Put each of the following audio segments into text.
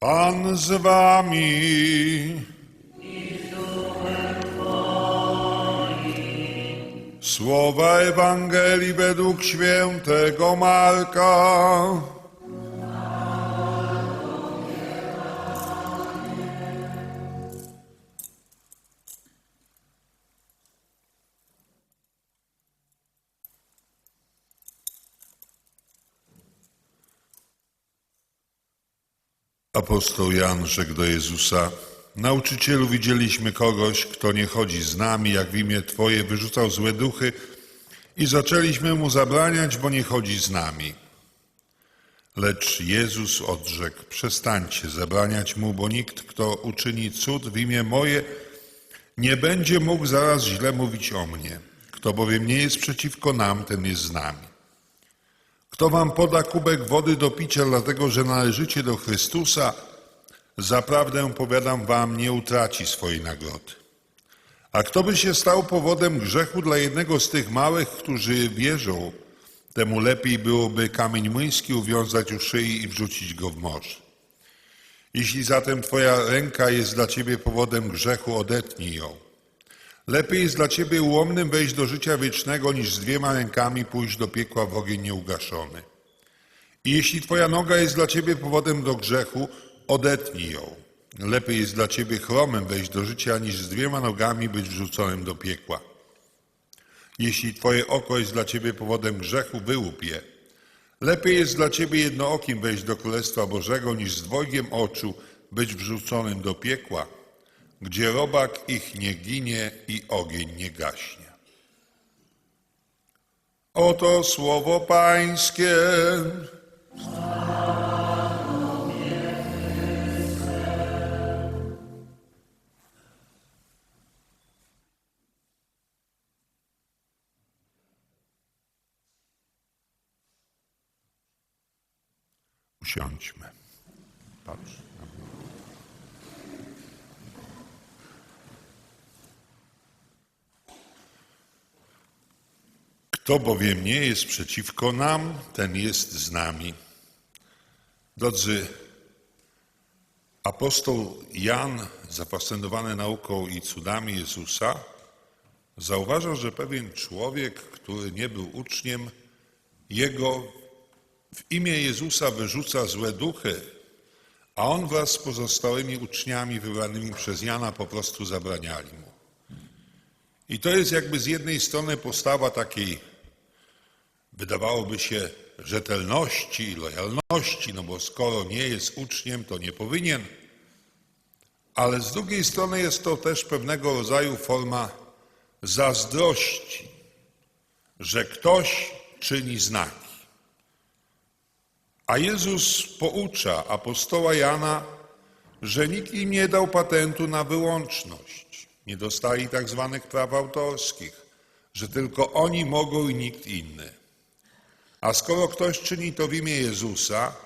Pan z wami. Słowa Ewangelii według świętego Marka. Apostoł Jan rzekł do Jezusa: Nauczycielu, widzieliśmy kogoś, kto nie chodzi z nami, jak w imię Twoje wyrzucał złe duchy, i zaczęliśmy mu zabraniać, bo nie chodzi z nami. Lecz Jezus odrzekł: Przestańcie zabraniać mu, bo nikt, kto uczyni cud w imię moje, nie będzie mógł zaraz źle mówić o mnie. Kto bowiem nie jest przeciwko nam, ten jest z nami. Kto wam poda kubek wody do picia, dlatego że należycie do Chrystusa, zaprawdę powiadam wam, nie utraci swojej nagrody. A kto by się stał powodem grzechu dla jednego z tych małych, którzy wierzą, temu lepiej byłoby kamień młyński uwiązać u szyi i wrzucić go w morze. Jeśli zatem twoja ręka jest dla ciebie powodem grzechu, odetnij ją. Lepiej jest dla ciebie ułomnym wejść do życia wiecznego, niż z dwiema rękami pójść do piekła w ogień nieugaszony. I jeśli twoja noga jest dla ciebie powodem do grzechu, odetnij ją. Lepiej jest dla ciebie chromem wejść do życia, niż z dwiema nogami być wrzuconym do piekła. Jeśli twoje oko jest dla ciebie powodem grzechu, wyłup je. Lepiej jest dla ciebie jednookim wejść do Królestwa Bożego, niż z dwojgiem oczu być wrzuconym do piekła, gdzie robak ich nie ginie i ogień nie gaśnie. Oto słowo Pańskie. Usiądźmy. Patrz. Kto bowiem nie jest przeciwko nam, ten jest z nami. Drodzy, apostoł Jan, zafascynowany nauką i cudami Jezusa, zauważa, że pewien człowiek, który nie był uczniem, jego w imię Jezusa wyrzuca złe duchy, a on wraz z pozostałymi uczniami wybranymi przez Jana po prostu zabraniali mu. I to jest jakby z jednej strony postawa takiej, wydawałoby się, rzetelności, lojalności, no bo skoro nie jest uczniem, to nie powinien. Ale z drugiej strony jest to też pewnego rodzaju forma zazdrości, że ktoś czyni znaki. A Jezus poucza apostoła Jana, że nikt im nie dał patentu na wyłączność. Nie dostali tak zwanych praw autorskich, że tylko oni mogą i nikt inny. A skoro ktoś czyni to w imię Jezusa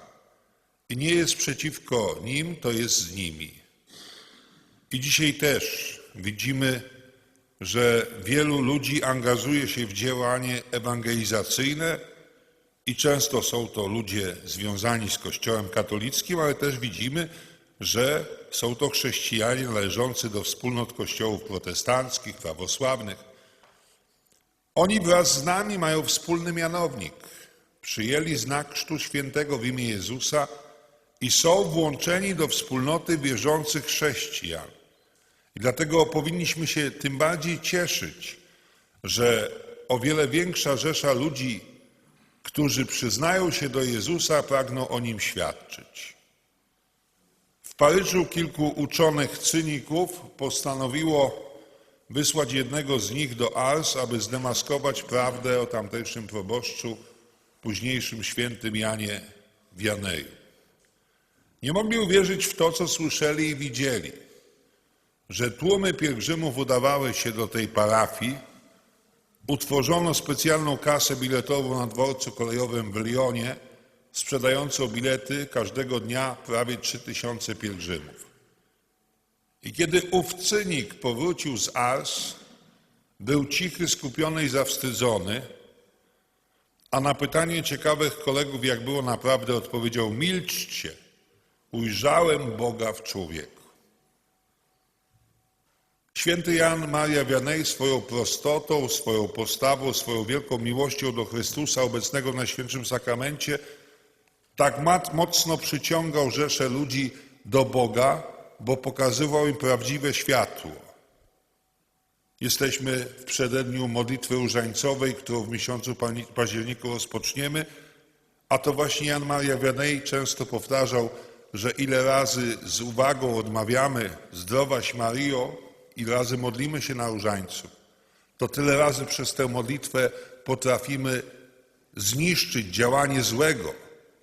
i nie jest przeciwko nim, to jest z nimi. I dzisiaj też widzimy, że wielu ludzi angażuje się w działanie ewangelizacyjne i często są to ludzie związani z Kościołem katolickim, ale też widzimy, że są to chrześcijanie należący do wspólnot kościołów protestanckich, prawosławnych. Oni wraz z nami mają wspólny mianownik. Przyjęli znak Chrztu Świętego w imię Jezusa i są włączeni do wspólnoty wierzących chrześcijan. I dlatego powinniśmy się tym bardziej cieszyć, że o wiele większa rzesza ludzi, którzy przyznają się do Jezusa, pragną o nim świadczyć. W Paryżu kilku uczonych cyników postanowiło wysłać jednego z nich do Ars, aby zdemaskować prawdę o tamtejszym proboszczu, późniejszym świętym Janie Wianeju. Nie mogli uwierzyć w to, co słyszeli i widzieli, że tłumy pielgrzymów udawały się do tej parafii, utworzono specjalną kasę biletową na dworcu kolejowym w Lyonie, sprzedającą bilety każdego dnia prawie 3000 pielgrzymów. I kiedy ów cynik powrócił z Ars, był cichy, skupiony i zawstydzony, a na pytanie ciekawych kolegów, jak było naprawdę, odpowiedział: Milczcie, ujrzałem Boga w człowieku. Święty Jan Maria Wianej swoją prostotą, swoją postawą, swoją wielką miłością do Chrystusa obecnego w Najświętszym Sakramencie tak mocno przyciągał rzesze ludzi do Boga, bo pokazywał im prawdziwe światło. Jesteśmy w przededniu modlitwy różańcowej, którą w miesiącu październiku rozpoczniemy, a to właśnie Jan Maria Wianej często powtarzał, że ile razy z uwagą odmawiamy zdrowaś Mario, ile razy modlimy się na różańcu, to tyle razy przez tę modlitwę potrafimy zniszczyć działanie złego.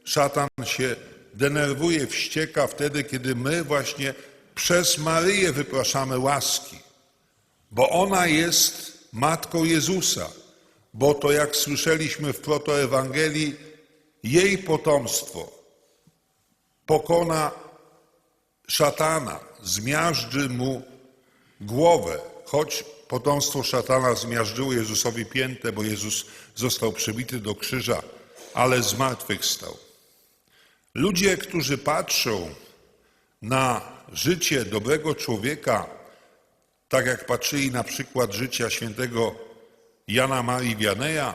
Szatan się denerwuje, wścieka wtedy, kiedy my właśnie przez Maryję wypraszamy łaski, bo ona jest matką Jezusa, bo to jak słyszeliśmy w protoewangelii, jej potomstwo pokona szatana, zmiażdży mu głowę, choć potomstwo szatana zmiażdżyło Jezusowi piętę, bo Jezus został przybity do krzyża, ale zmartwychwstał. Ludzie, którzy patrzą na życie dobrego człowieka, tak jak patrzyli na przykład życia świętego Jana Marii Wianeja,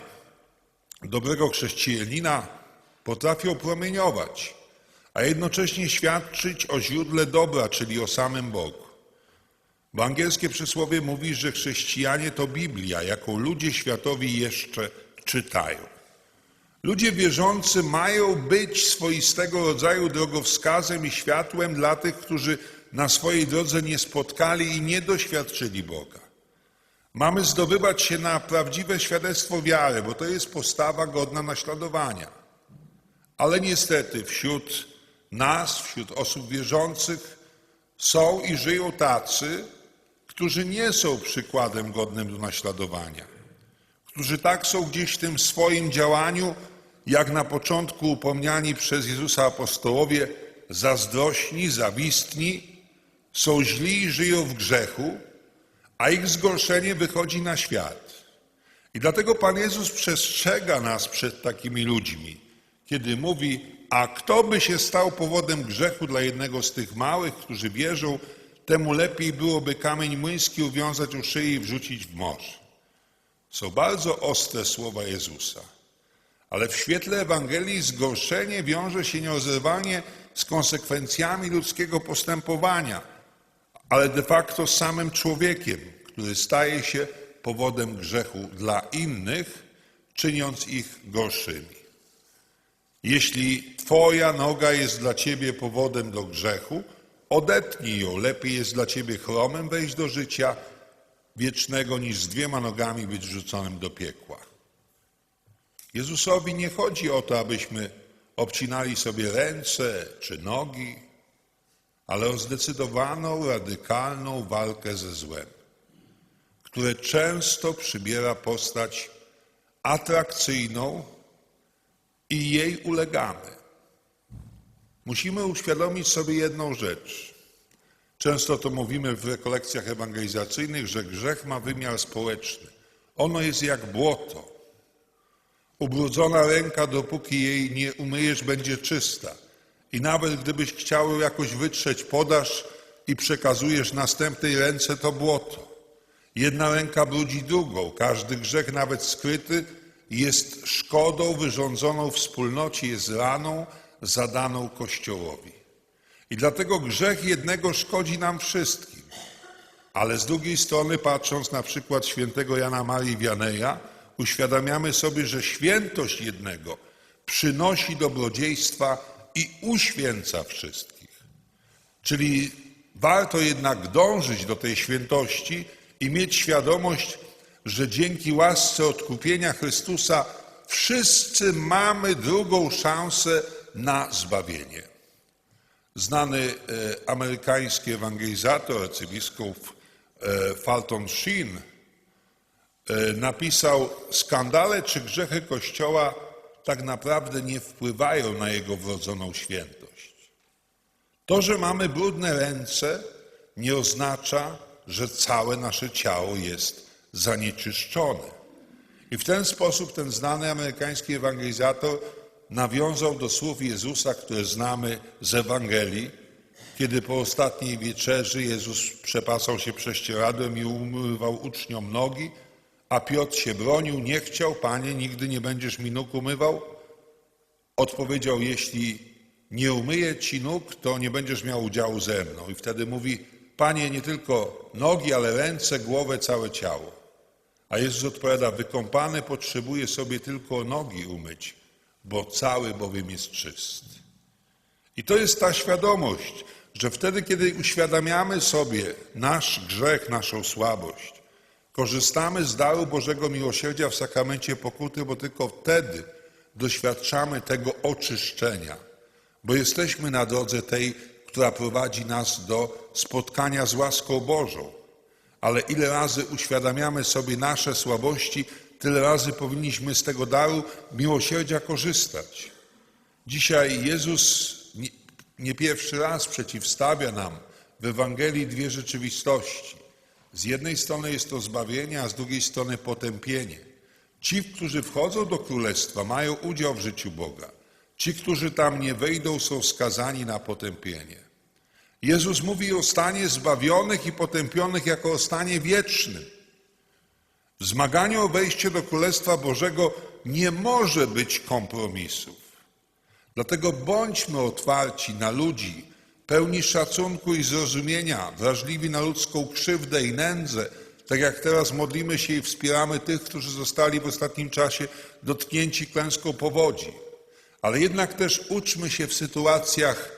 dobrego chrześcijanina, potrafią promieniować, a jednocześnie świadczyć o źródle dobra, czyli o samym Bogu. Bo angielskie przysłowie mówi, że chrześcijanie to Biblia, jaką ludzie światowi jeszcze czytają. Ludzie wierzący mają być swoistego rodzaju drogowskazem i światłem dla tych, którzy na swojej drodze nie spotkali i nie doświadczyli Boga. Mamy zdobywać się na prawdziwe świadectwo wiary, bo to jest postawa godna naśladowania. Ale niestety wśród nas, wśród osób wierzących są i żyją tacy, którzy nie są przykładem godnym do naśladowania, którzy tak są gdzieś w tym swoim działaniu, jak na początku upomniani przez Jezusa apostołowie, zazdrośni, zawistni, są źli i żyją w grzechu, a ich zgorszenie wychodzi na świat. I dlatego Pan Jezus przestrzega nas przed takimi ludźmi, kiedy mówi, a kto by się stał powodem grzechu dla jednego z tych małych, którzy wierzą, temu lepiej byłoby kamień młyński uwiązać u szyi i wrzucić w morze. Są bardzo ostre słowa Jezusa. Ale w świetle Ewangelii zgorszenie wiąże się nierozerwalnie z konsekwencjami ludzkiego postępowania, ale de facto samym człowiekiem, który staje się powodem grzechu dla innych, czyniąc ich gorszymi. Jeśli Twoja noga jest dla Ciebie powodem do grzechu, odetnij ją. Lepiej jest dla Ciebie chromem wejść do życia wiecznego, niż z dwiema nogami być rzuconym do piekła. Jezusowi nie chodzi o to, abyśmy obcinali sobie ręce czy nogi, ale o zdecydowaną, radykalną walkę ze złem, które często przybiera postać atrakcyjną i jej ulegamy. Musimy uświadomić sobie jedną rzecz. Często to mówimy w rekolekcjach ewangelizacyjnych, że grzech ma wymiar społeczny. Ono jest jak błoto. Ubrudzona ręka, dopóki jej nie umyjesz, będzie czysta. I nawet gdybyś chciał jakoś wytrzeć, podasz i przekazujesz następnej ręce to błoto. Jedna ręka brudzi drugą. Każdy grzech, nawet skryty, jest szkodą wyrządzoną wspólnocie, jest raną zadaną Kościołowi. I dlatego grzech jednego szkodzi nam wszystkim. Ale z drugiej strony, patrząc na przykład świętego Jana Marii Wianeja, uświadamiamy sobie, że świętość jednego przynosi dobrodziejstwa i uświęca wszystkich. Czyli warto jednak dążyć do tej świętości i mieć świadomość, że dzięki łasce odkupienia Chrystusa wszyscy mamy drugą szansę na zbawienie. Znany e, amerykański ewangelizator, arcybiskup e, Fulton Sheen e, napisał: Skandale czy grzechy Kościoła tak naprawdę nie wpływają na jego wrodzoną świętość. To, że mamy brudne ręce, nie oznacza, że całe nasze ciało jest zanieczyszczone. I w ten sposób ten znany amerykański ewangelizator nawiązał do słów Jezusa, które znamy z Ewangelii, kiedy po ostatniej wieczerzy Jezus przepasał się prześcieradłem i umywał uczniom nogi, a Piotr się bronił, nie chciał, Panie, nigdy nie będziesz mi nóg umywał? Odpowiedział, jeśli nie umyję ci nóg, to nie będziesz miał udziału ze mną. I wtedy mówi, Panie, nie tylko nogi, ale ręce, głowę, całe ciało. A Jezus odpowiada, wykąpany potrzebuje sobie tylko nogi umyć, bo cały bowiem jest czysty. I to jest ta świadomość, że wtedy, kiedy uświadamiamy sobie nasz grzech, naszą słabość, korzystamy z daru Bożego Miłosierdzia w sakramencie pokuty, bo tylko wtedy doświadczamy tego oczyszczenia, bo jesteśmy na drodze tej, która prowadzi nas do spotkania z łaską Bożą. Ale ile razy uświadamiamy sobie nasze słabości, tyle razy powinniśmy z tego daru miłosierdzia korzystać. Dzisiaj Jezus nie, pierwszy raz przeciwstawia nam w Ewangelii dwie rzeczywistości. Z jednej strony jest to zbawienie, a z drugiej strony potępienie. Ci, którzy wchodzą do królestwa, mają udział w życiu Boga. Ci, którzy tam nie wejdą, są skazani na potępienie. Jezus mówi o stanie zbawionych i potępionych jako o stanie wiecznym. W zmaganiu o wejście do Królestwa Bożego nie może być kompromisów. Dlatego bądźmy otwarci na ludzi, pełni szacunku i zrozumienia, wrażliwi na ludzką krzywdę i nędzę, tak jak teraz modlimy się i wspieramy tych, którzy zostali w ostatnim czasie dotknięci klęską powodzi. Ale jednak też uczmy się w sytuacjach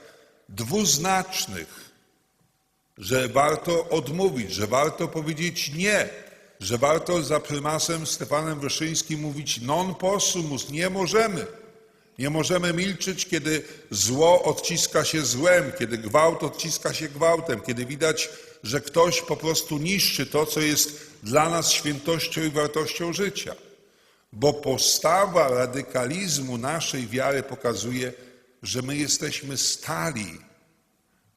dwuznacznych, że warto odmówić, że warto powiedzieć nie, że warto za prymasem Stefanem Wyszyńskim mówić non possumus, nie możemy. Nie możemy milczeć, kiedy zło odciska się złem, kiedy gwałt odciska się gwałtem, kiedy widać, że ktoś po prostu niszczy to, co jest dla nas świętością i wartością życia. Bo postawa radykalizmu naszej wiary pokazuje, że my jesteśmy stali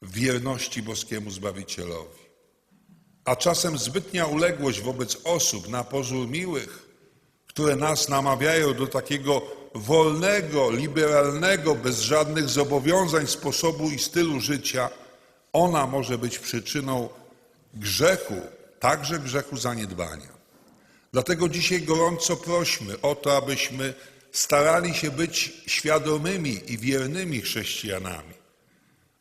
w wierności boskiemu Zbawicielowi. A czasem zbytnia uległość wobec osób na pozór miłych, które nas namawiają do takiego wolnego, liberalnego, bez żadnych zobowiązań sposobu i stylu życia, ona może być przyczyną grzechu, także grzechu zaniedbania. Dlatego dzisiaj gorąco prośmy o to, abyśmy starali się być świadomymi i wiernymi chrześcijanami,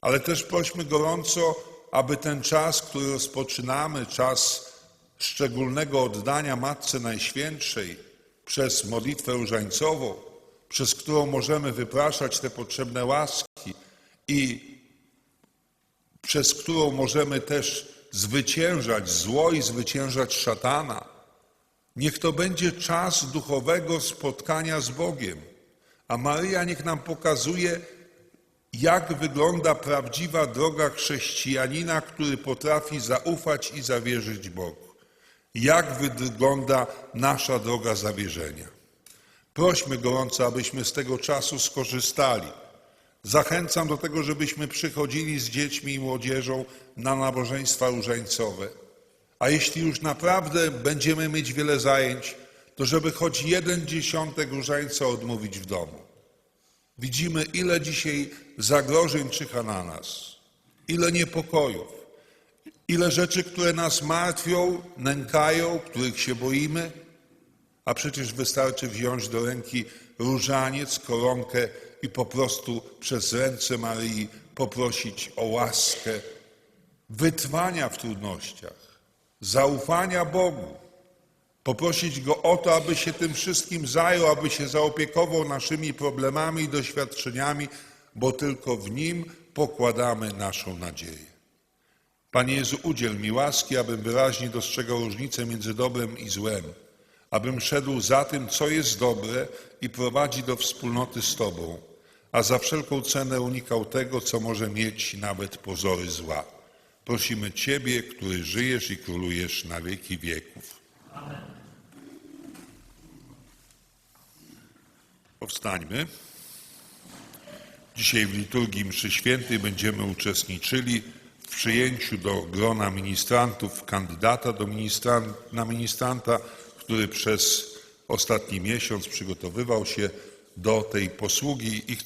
ale też prośmy gorąco, aby ten czas, który rozpoczynamy, czas szczególnego oddania Matce Najświętszej przez modlitwę różańcową, przez którą możemy wypraszać te potrzebne łaski i przez którą możemy też zwyciężać zło i zwyciężać szatana. Niech to będzie czas duchowego spotkania z Bogiem, a Maryja niech nam pokazuje, jak wygląda prawdziwa droga chrześcijanina, który potrafi zaufać i zawierzyć Bogu. Jak wygląda nasza droga zawierzenia. Prośmy gorąco, abyśmy z tego czasu skorzystali. Zachęcam do tego, żebyśmy przychodzili z dziećmi i młodzieżą na nabożeństwa różańcowe. A jeśli już naprawdę będziemy mieć wiele zajęć, to żeby choć jeden dziesiątek różańca odmówić w domu. Widzimy, ile dzisiaj zagrożeń czyha na nas, ile niepokojów, ile rzeczy, które nas martwią, nękają, których się boimy, a przecież wystarczy wziąć do ręki różaniec, koronkę i po prostu przez ręce Maryi poprosić o łaskę wytrwania w trudnościach, zaufania Bogu, poprosić Go o to, aby się tym wszystkim zajął, aby się zaopiekował naszymi problemami i doświadczeniami, bo tylko w Nim pokładamy naszą nadzieję. Panie Jezu, udziel mi łaski, abym wyraźnie dostrzegał różnicę między dobrem i złem, abym szedł za tym, co jest dobre i prowadzi do wspólnoty z Tobą, a za wszelką cenę unikał tego, co może mieć nawet pozory zła. Prosimy Ciebie, który żyjesz i królujesz na wieki wieków. Powstańmy. Dzisiaj w liturgii mszy świętej będziemy uczestniczyli w przyjęciu do grona ministrantów kandydata do ministran, na ministranta, który przez ostatni miesiąc przygotowywał się do tej posługi i chcę